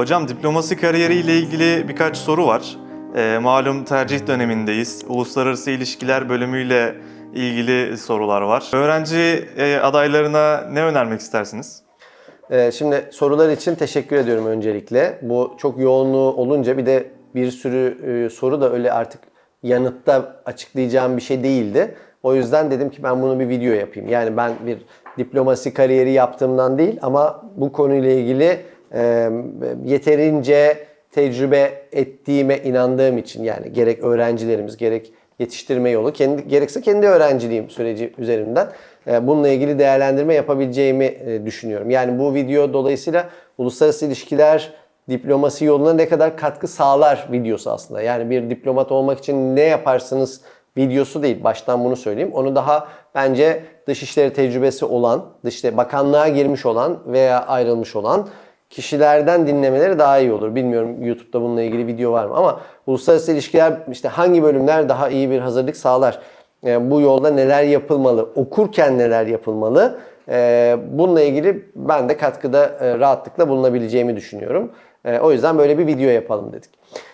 Hocam diplomasi kariyeriyle ilgili birkaç soru var. Ee, malum tercih dönemindeyiz. Uluslararası ilişkiler bölümüyle ilgili sorular var. Öğrenci e, adaylarına ne önermek istersiniz? Ee, Şimdi sorular için teşekkür ediyorum öncelikle. Bu çok yoğunluğu olunca bir de bir sürü e, soru da öyle artık yanıtta açıklayacağım bir şey değildi. O yüzden dedim ki ben bunu bir video yapayım. Yani ben bir diplomasi kariyeri yaptığımdan değil ama bu konuyla ilgili e, yeterince tecrübe ettiğime inandığım için yani gerek öğrencilerimiz gerek yetiştirme yolu kendi gerekse kendi öğrenciliğim süreci üzerinden e, bununla ilgili değerlendirme yapabileceğimi e, düşünüyorum. Yani bu video dolayısıyla uluslararası ilişkiler diplomasi yoluna ne kadar katkı sağlar videosu aslında. Yani bir diplomat olmak için ne yaparsınız videosu değil. Baştan bunu söyleyeyim. Onu daha bence dışişleri tecrübesi olan, dışişleri bakanlığa girmiş olan veya ayrılmış olan kişilerden dinlemeleri daha iyi olur. Bilmiyorum YouTube'da bununla ilgili video var mı ama uluslararası ilişkiler işte hangi bölümler daha iyi bir hazırlık sağlar? E, bu yolda neler yapılmalı? Okurken neler yapılmalı? E, bununla ilgili ben de katkıda e, rahatlıkla bulunabileceğimi düşünüyorum. E, o yüzden böyle bir video yapalım dedik.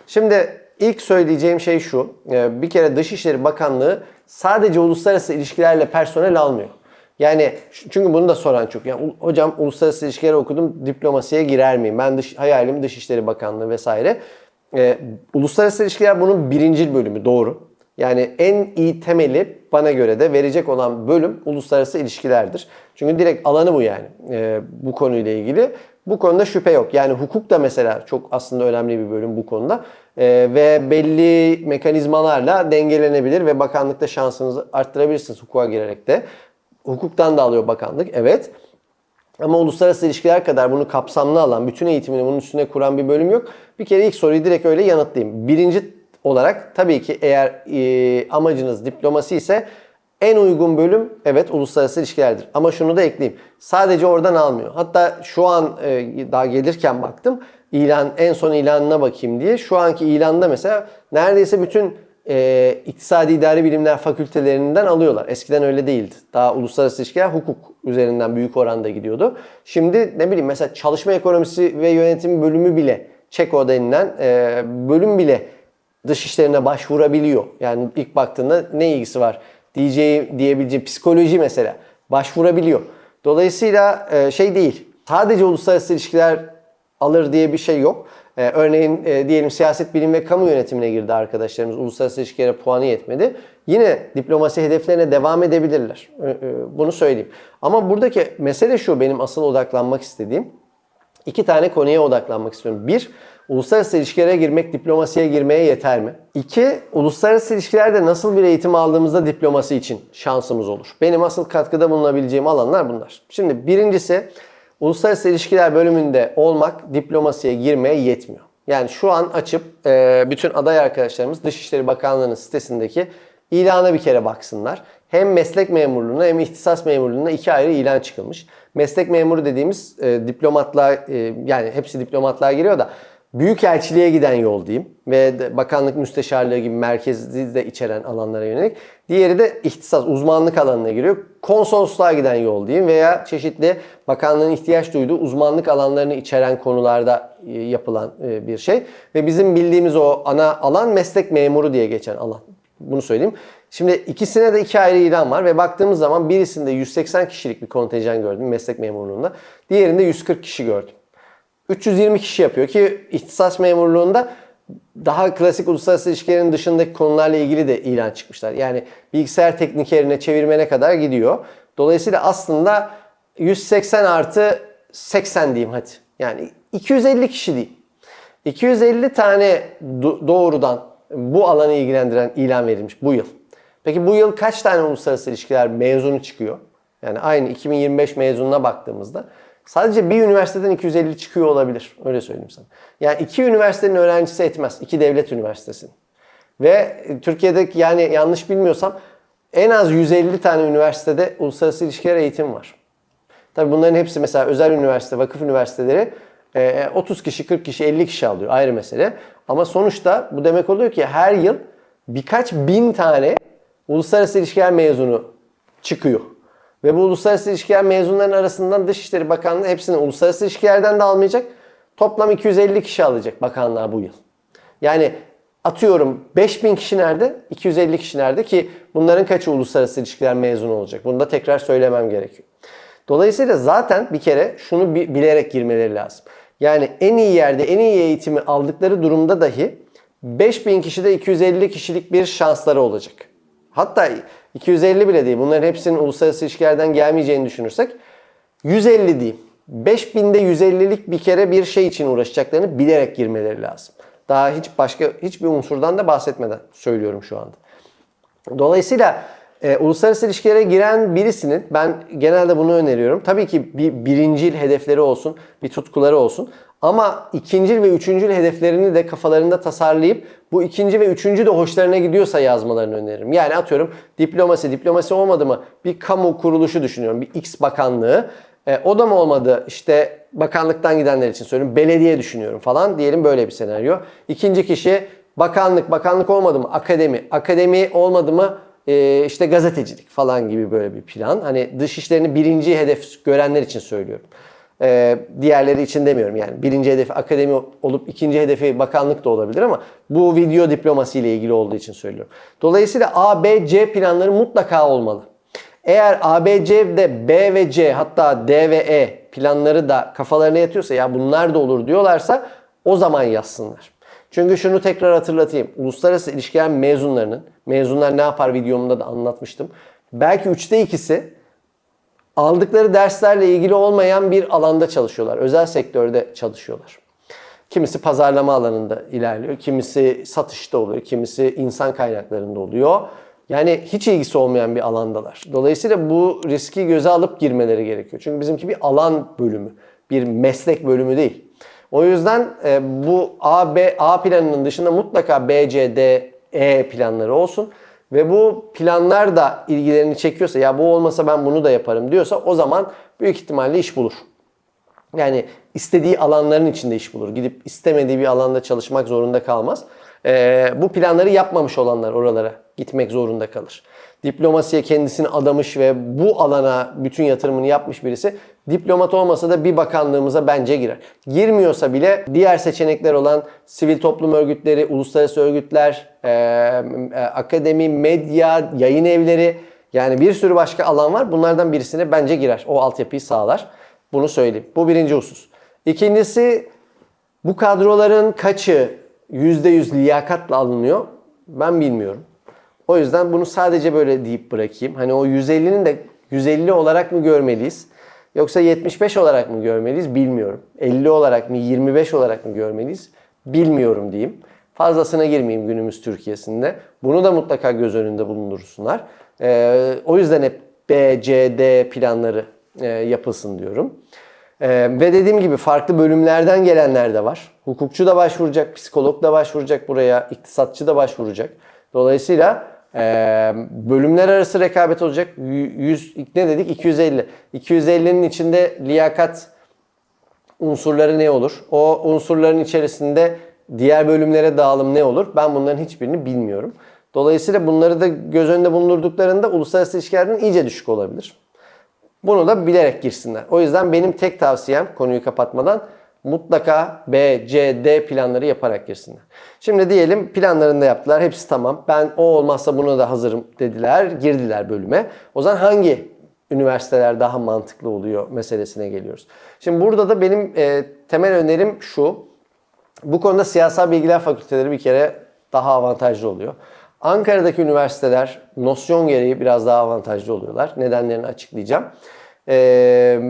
Şimdi ilk söyleyeceğim şey şu. E, bir kere Dışişleri Bakanlığı sadece uluslararası ilişkilerle personel almıyor. Yani çünkü bunu da soran çok. Yani hocam uluslararası ilişkileri okudum, diplomasiye girer miyim? Ben dış, hayalim Dışişleri Bakanlığı vesaire. Ee, uluslararası ilişkiler bunun birincil bölümü doğru. Yani en iyi temeli bana göre de verecek olan bölüm uluslararası ilişkilerdir. Çünkü direkt alanı bu yani ee, bu konuyla ilgili. Bu konuda şüphe yok. Yani hukuk da mesela çok aslında önemli bir bölüm bu konuda. Ee, ve belli mekanizmalarla dengelenebilir ve bakanlıkta şansınızı arttırabilirsiniz hukuka girerek de. Hukuktan da alıyor bakanlık evet. Ama uluslararası ilişkiler kadar bunu kapsamlı alan, bütün eğitimini bunun üstüne kuran bir bölüm yok. Bir kere ilk soruyu direkt öyle yanıtlayayım. Birinci olarak tabii ki eğer e, amacınız diplomasi ise en uygun bölüm evet uluslararası ilişkilerdir. Ama şunu da ekleyeyim. Sadece oradan almıyor. Hatta şu an e, daha gelirken baktım. ilan en son ilanına bakayım diye. Şu anki ilanda mesela neredeyse bütün e, iktisadi idari bilimler fakültelerinden alıyorlar. Eskiden öyle değildi. Daha uluslararası ilişkiler hukuk üzerinden büyük oranda gidiyordu. Şimdi ne bileyim mesela çalışma ekonomisi ve yönetim bölümü bile ÇEKO denilen e, bölüm bile dış işlerine başvurabiliyor. Yani ilk baktığında ne ilgisi var diyeceği diyebileceğim psikoloji mesela başvurabiliyor. Dolayısıyla e, şey değil. Sadece uluslararası ilişkiler alır diye bir şey yok. Ee, örneğin e, diyelim siyaset bilim ve kamu yönetimine girdi arkadaşlarımız. Uluslararası ilişkilere puanı yetmedi. Yine diplomasi hedeflerine devam edebilirler. Ee, e, bunu söyleyeyim. Ama buradaki mesele şu benim asıl odaklanmak istediğim. İki tane konuya odaklanmak istiyorum. Bir, uluslararası ilişkilere girmek diplomasiye girmeye yeter mi? İki, uluslararası ilişkilerde nasıl bir eğitim aldığımızda diplomasi için şansımız olur. Benim asıl katkıda bulunabileceğim alanlar bunlar. Şimdi birincisi uluslararası ilişkiler bölümünde olmak diplomasiye girmeye yetmiyor. Yani şu an açıp e, bütün aday arkadaşlarımız Dışişleri Bakanlığı'nın sitesindeki ilana bir kere baksınlar. Hem meslek memurluğuna hem ihtisas memurluğuna iki ayrı ilan çıkılmış. Meslek memuru dediğimiz e, diplomatlar e, yani hepsi diplomatlığa giriyor da Büyükelçiliğe giden yol diyeyim ve bakanlık müsteşarlığı gibi merkezi de içeren alanlara yönelik. Diğeri de ihtisas, uzmanlık alanına giriyor. Konsolosluğa giden yol diyeyim veya çeşitli bakanlığın ihtiyaç duyduğu uzmanlık alanlarını içeren konularda e, yapılan e, bir şey. Ve bizim bildiğimiz o ana alan meslek memuru diye geçen alan. Bunu söyleyeyim. Şimdi ikisine de iki ayrı ilan var ve baktığımız zaman birisinde 180 kişilik bir kontenjan gördüm meslek memurluğunda. Diğerinde 140 kişi gördüm. 320 kişi yapıyor ki ihtisas memurluğunda daha klasik uluslararası ilişkilerin dışındaki konularla ilgili de ilan çıkmışlar. Yani bilgisayar teknikerine, çevirmene kadar gidiyor. Dolayısıyla aslında 180 artı 80 diyeyim hadi. Yani 250 kişi diyeyim. 250 tane do- doğrudan bu alanı ilgilendiren ilan verilmiş bu yıl. Peki bu yıl kaç tane uluslararası ilişkiler mezunu çıkıyor? Yani aynı 2025 mezununa baktığımızda sadece bir üniversiteden 250 çıkıyor olabilir. Öyle söyleyeyim sana. Yani iki üniversitenin öğrencisi etmez. iki devlet üniversitesinin. Ve Türkiye'deki yani yanlış bilmiyorsam en az 150 tane üniversitede uluslararası ilişkiler eğitim var. Tabii bunların hepsi mesela özel üniversite, vakıf üniversiteleri e, 30 kişi, 40 kişi, 50 kişi alıyor ayrı mesele. Ama sonuçta bu demek oluyor ki her yıl birkaç bin tane uluslararası ilişkiler mezunu çıkıyor. Ve bu uluslararası ilişkiler mezunlarının arasından Dışişleri Bakanlığı hepsini uluslararası ilişkilerden de almayacak. Toplam 250 kişi alacak bakanlığa bu yıl. Yani atıyorum 5000 kişi nerede? 250 kişi nerede ki bunların kaçı uluslararası ilişkiler mezunu olacak? Bunu da tekrar söylemem gerekiyor. Dolayısıyla zaten bir kere şunu bi- bilerek girmeleri lazım. Yani en iyi yerde en iyi eğitimi aldıkları durumda dahi 5000 kişide 250 kişilik bir şansları olacak. Hatta 250 bile değil. Bunların hepsinin uluslararası ilişkilerden gelmeyeceğini düşünürsek 150 diyeyim. 5000'de 150'lik bir kere bir şey için uğraşacaklarını bilerek girmeleri lazım. Daha hiç başka hiçbir unsurdan da bahsetmeden söylüyorum şu anda. Dolayısıyla e, uluslararası ilişkilere giren birisinin ben genelde bunu öneriyorum. Tabii ki bir birincil hedefleri olsun, bir tutkuları olsun. Ama ikincil ve üçüncül hedeflerini de kafalarında tasarlayıp bu ikinci ve üçüncü de hoşlarına gidiyorsa yazmalarını öneririm. Yani atıyorum diplomasi, diplomasi olmadı mı bir kamu kuruluşu düşünüyorum. Bir X bakanlığı. E, o da mı olmadı? İşte bakanlıktan gidenler için söylüyorum. Belediye düşünüyorum falan. Diyelim böyle bir senaryo. İkinci kişi bakanlık, bakanlık olmadı mı? Akademi, akademi olmadı mı? E, işte gazetecilik falan gibi böyle bir plan. Hani dış işlerini birinci hedef görenler için söylüyorum. E, diğerleri için demiyorum yani. Birinci hedefi akademi olup ikinci hedefi bakanlık da olabilir ama bu video diplomasi ile ilgili olduğu için söylüyorum. Dolayısıyla A, B, C planları mutlaka olmalı. Eğer A, B, C de B ve C hatta D ve E planları da kafalarına yatıyorsa ya bunlar da olur diyorlarsa o zaman yazsınlar. Çünkü şunu tekrar hatırlatayım. Uluslararası ilişkiler mezunlarının, mezunlar ne yapar videomda da anlatmıştım. Belki üçte ikisi aldıkları derslerle ilgili olmayan bir alanda çalışıyorlar. Özel sektörde çalışıyorlar. Kimisi pazarlama alanında ilerliyor, kimisi satışta oluyor, kimisi insan kaynaklarında oluyor. Yani hiç ilgisi olmayan bir alandalar. Dolayısıyla bu riski göze alıp girmeleri gerekiyor. Çünkü bizimki bir alan bölümü, bir meslek bölümü değil. O yüzden e, bu A, B, A planının dışında mutlaka B, C, D, E planları olsun. Ve bu planlar da ilgilerini çekiyorsa ya bu olmasa ben bunu da yaparım diyorsa o zaman büyük ihtimalle iş bulur. Yani istediği alanların içinde iş bulur. Gidip istemediği bir alanda çalışmak zorunda kalmaz. Ee, bu planları yapmamış olanlar oralara gitmek zorunda kalır. Diplomasiye kendisini adamış ve bu alana bütün yatırımını yapmış birisi diplomat olmasa da bir bakanlığımıza bence girer. Girmiyorsa bile diğer seçenekler olan sivil toplum örgütleri, uluslararası örgütler, e, e, akademi, medya, yayın evleri yani bir sürü başka alan var. Bunlardan birisine bence girer. O altyapıyı sağlar. Bunu söyleyeyim. Bu birinci husus. İkincisi bu kadroların kaçı %100 liyakatla alınıyor ben bilmiyorum. O yüzden bunu sadece böyle deyip bırakayım. Hani o 150'nin de 150 olarak mı görmeliyiz? Yoksa 75 olarak mı görmeliyiz? Bilmiyorum. 50 olarak mı, 25 olarak mı görmeliyiz? Bilmiyorum diyeyim. Fazlasına girmeyeyim günümüz Türkiye'sinde. Bunu da mutlaka göz önünde bulundursunlar. Ee, o yüzden hep B, C, D planları e, yapılsın diyorum. Ee, ve dediğim gibi farklı bölümlerden gelenler de var. Hukukçu da başvuracak, psikolog da başvuracak buraya, iktisatçı da başvuracak. Dolayısıyla e, bölümler arası rekabet olacak. 100 ne dedik? 250. 250'nin içinde liyakat unsurları ne olur? O unsurların içerisinde diğer bölümlere dağılım ne olur? Ben bunların hiçbirini bilmiyorum. Dolayısıyla bunları da göz önünde bulundurduklarında uluslararası ilişkilerden iyice düşük olabilir. Bunu da bilerek girsinler. O yüzden benim tek tavsiyem konuyu kapatmadan mutlaka B, C, D planları yaparak girsinler. Şimdi diyelim planlarını da yaptılar. Hepsi tamam. Ben o olmazsa buna da hazırım dediler. Girdiler bölüme. O zaman hangi üniversiteler daha mantıklı oluyor meselesine geliyoruz. Şimdi burada da benim e, temel önerim şu. Bu konuda siyasal bilgiler fakülteleri bir kere daha avantajlı oluyor. Ankara'daki üniversiteler nosyon gereği biraz daha avantajlı oluyorlar. Nedenlerini açıklayacağım. Ee,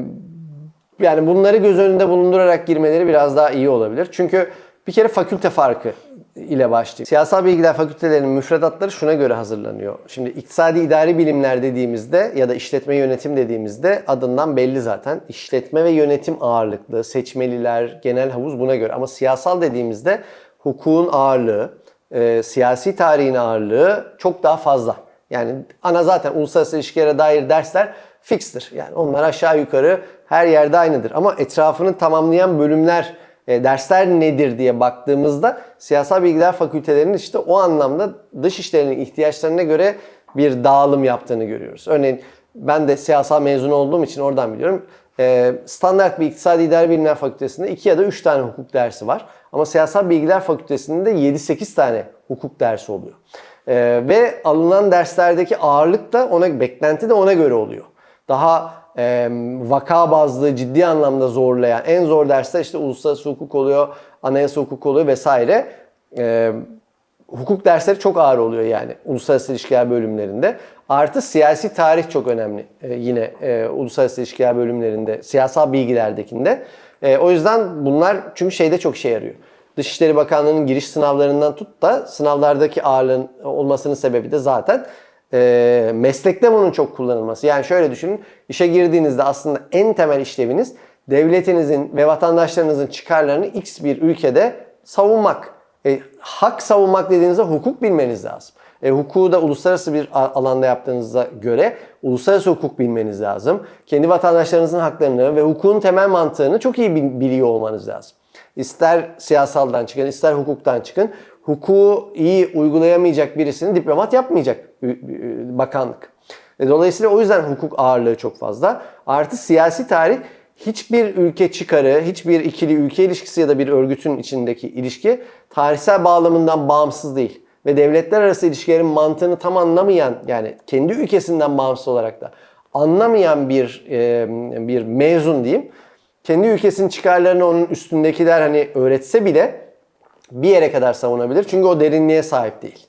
yani bunları göz önünde bulundurarak girmeleri biraz daha iyi olabilir. Çünkü bir kere fakülte farkı ile başlayayım. Siyasal bilgiler fakültelerinin müfredatları şuna göre hazırlanıyor. Şimdi iktisadi idari bilimler dediğimizde ya da işletme yönetim dediğimizde adından belli zaten. İşletme ve yönetim ağırlıklı, seçmeliler, genel havuz buna göre. Ama siyasal dediğimizde hukukun ağırlığı, e, siyasi tarihin ağırlığı çok daha fazla. Yani ana zaten uluslararası ilişkilere dair dersler fikstir. Yani onlar aşağı yukarı her yerde aynıdır. Ama etrafını tamamlayan bölümler, e, dersler nedir diye baktığımızda siyasal bilgiler fakültelerinin işte o anlamda dış işlerinin ihtiyaçlarına göre bir dağılım yaptığını görüyoruz. Örneğin ben de siyasal mezunu olduğum için oradan biliyorum. Ee, standart bir iktisadi idare bilimler fakültesinde 2 ya da 3 tane hukuk dersi var. Ama siyasal bilgiler fakültesinde 7-8 tane hukuk dersi oluyor. Ee, ve alınan derslerdeki ağırlık da ona, beklenti de ona göre oluyor. Daha e, vaka bazlı ciddi anlamda zorlayan, en zor dersler işte uluslararası hukuk oluyor, anayasa hukuk oluyor vesaire. Ee, hukuk dersleri çok ağır oluyor yani uluslararası ilişkiler bölümlerinde. Artı siyasi tarih çok önemli e, yine e, uluslararası ilişkiler bölümlerinde, siyasal bilgilerdekinde. E, o yüzden bunlar çünkü şeyde çok işe yarıyor. Dışişleri Bakanlığı'nın giriş sınavlarından tut da sınavlardaki ağırlığın olmasının sebebi de zaten e, meslekte bunun çok kullanılması. Yani şöyle düşünün, işe girdiğinizde aslında en temel işleviniz devletinizin ve vatandaşlarınızın çıkarlarını X bir ülkede savunmak. E, hak savunmak dediğinizde hukuk bilmeniz lazım. E, hukuku da uluslararası bir alanda yaptığınıza göre uluslararası hukuk bilmeniz lazım. Kendi vatandaşlarınızın haklarını ve hukukun temel mantığını çok iyi bil- biliyor olmanız lazım. İster siyasaldan çıkın, ister hukuktan çıkın. Hukuku iyi uygulayamayacak birisini diplomat yapmayacak bakanlık. E, Dolayısıyla o yüzden hukuk ağırlığı çok fazla. Artı siyasi tarih hiçbir ülke çıkarı, hiçbir ikili ülke ilişkisi ya da bir örgütün içindeki ilişki tarihsel bağlamından bağımsız değil. Ve devletler arası ilişkilerin mantığını tam anlamayan yani kendi ülkesinden bağımsız olarak da anlamayan bir e, bir mezun diyeyim. Kendi ülkesinin çıkarlarını onun üstündekiler hani öğretse bile bir yere kadar savunabilir. Çünkü o derinliğe sahip değil.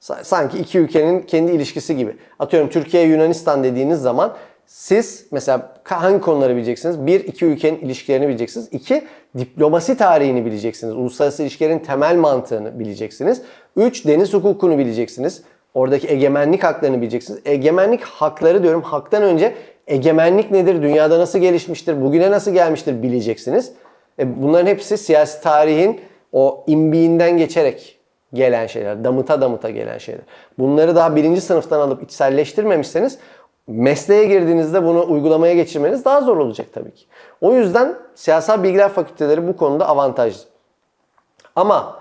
Sa- Sanki iki ülkenin kendi ilişkisi gibi. Atıyorum Türkiye Yunanistan dediğiniz zaman siz mesela hangi konuları bileceksiniz? Bir, iki ülkenin ilişkilerini bileceksiniz. İki, diplomasi tarihini bileceksiniz. Uluslararası ilişkilerin temel mantığını bileceksiniz. Üç, deniz hukukunu bileceksiniz. Oradaki egemenlik haklarını bileceksiniz. Egemenlik hakları diyorum haktan önce egemenlik nedir? Dünyada nasıl gelişmiştir? Bugüne nasıl gelmiştir bileceksiniz. E, bunların hepsi siyasi tarihin o imbiğinden geçerek gelen şeyler. Damıta damıta gelen şeyler. Bunları daha birinci sınıftan alıp içselleştirmemişseniz mesleğe girdiğinizde bunu uygulamaya geçirmeniz daha zor olacak tabii ki. O yüzden siyasal bilgiler fakülteleri bu konuda avantajlı. Ama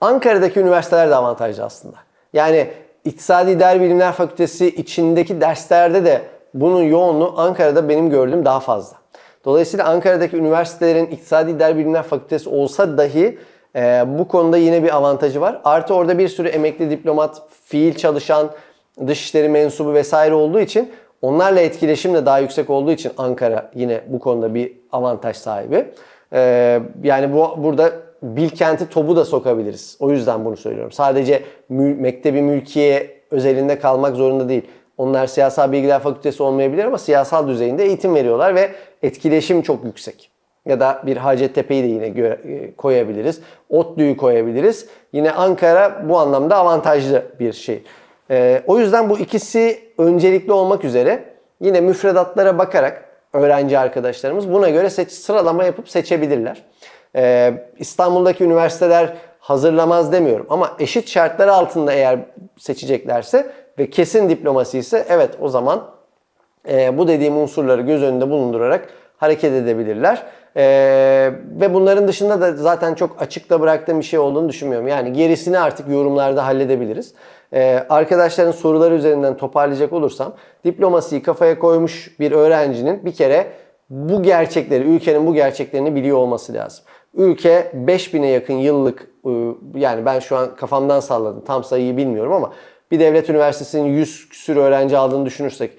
Ankara'daki üniversiteler de avantajlı aslında. Yani İktisadi İdari Bilimler Fakültesi içindeki derslerde de bunun yoğunluğu Ankara'da benim gördüğüm daha fazla. Dolayısıyla Ankara'daki üniversitelerin İktisadi İdari Bilimler Fakültesi olsa dahi e, bu konuda yine bir avantajı var. Artı orada bir sürü emekli diplomat, fiil çalışan, dışişleri mensubu vesaire olduğu için onlarla etkileşim de daha yüksek olduğu için Ankara yine bu konuda bir avantaj sahibi. E, yani bu burada Bilkent'i TOB'u da sokabiliriz. O yüzden bunu söylüyorum. Sadece mül, mektebi mülkiye özelinde kalmak zorunda değil. Onlar siyasal bilgiler fakültesi olmayabilir ama siyasal düzeyinde eğitim veriyorlar ve etkileşim çok yüksek. Ya da bir Hacettepe'yi de yine e, koyabiliriz. ODTÜ'yü koyabiliriz. Yine Ankara bu anlamda avantajlı bir şey. Ee, o yüzden bu ikisi öncelikli olmak üzere yine müfredatlara bakarak öğrenci arkadaşlarımız buna göre seç, sıralama yapıp seçebilirler. Ee, İstanbul'daki üniversiteler hazırlamaz demiyorum ama eşit şartlar altında eğer seçeceklerse ve kesin diplomasi ise evet o zaman e, bu dediğim unsurları göz önünde bulundurarak hareket edebilirler. E, ve bunların dışında da zaten çok açıkta bıraktığım bir şey olduğunu düşünmüyorum. Yani gerisini artık yorumlarda halledebiliriz. E, arkadaşların soruları üzerinden toparlayacak olursam diplomasiyi kafaya koymuş bir öğrencinin bir kere bu gerçekleri, ülkenin bu gerçeklerini biliyor olması lazım. Ülke 5000'e yakın yıllık e, yani ben şu an kafamdan salladım tam sayıyı bilmiyorum ama bir devlet üniversitesinin 100 küsür öğrenci aldığını düşünürsek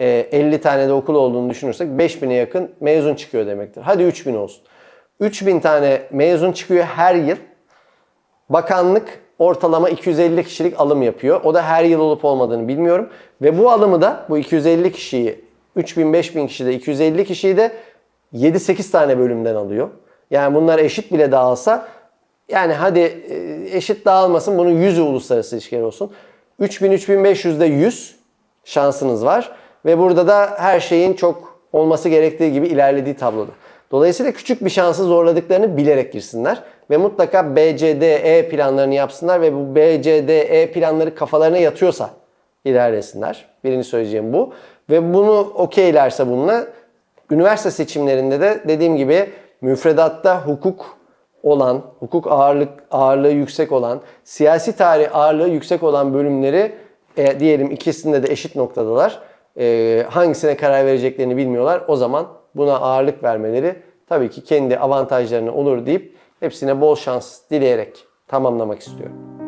e, 50 tane de okul olduğunu düşünürsek 5000'e yakın mezun çıkıyor demektir. Hadi 3000 olsun. 3000 tane mezun çıkıyor her yıl. Bakanlık ortalama 250 kişilik alım yapıyor. O da her yıl olup olmadığını bilmiyorum. Ve bu alımı da bu 250 kişiyi 3000-5000 kişi de 250 kişiyi de 7-8 tane bölümden alıyor. Yani bunlar eşit bile dağılsa yani hadi e, eşit dağılmasın bunun 100'ü uluslararası ilişkiler olsun. 3000-3500'de 100 şansınız var. Ve burada da her şeyin çok olması gerektiği gibi ilerlediği tabloda. Dolayısıyla küçük bir şansı zorladıklarını bilerek girsinler. Ve mutlaka BCDE planlarını yapsınlar ve bu BCDE planları kafalarına yatıyorsa ilerlesinler. Birinci söyleyeceğim bu. Ve bunu okeylerse bununla üniversite seçimlerinde de dediğim gibi müfredatta hukuk olan, hukuk ağırlık ağırlığı yüksek olan, siyasi tarih ağırlığı yüksek olan bölümleri e, diyelim ikisinde de eşit noktadalar. E, hangisine karar vereceklerini bilmiyorlar. O zaman buna ağırlık vermeleri tabii ki kendi avantajlarına olur deyip hepsine bol şans dileyerek tamamlamak istiyorum.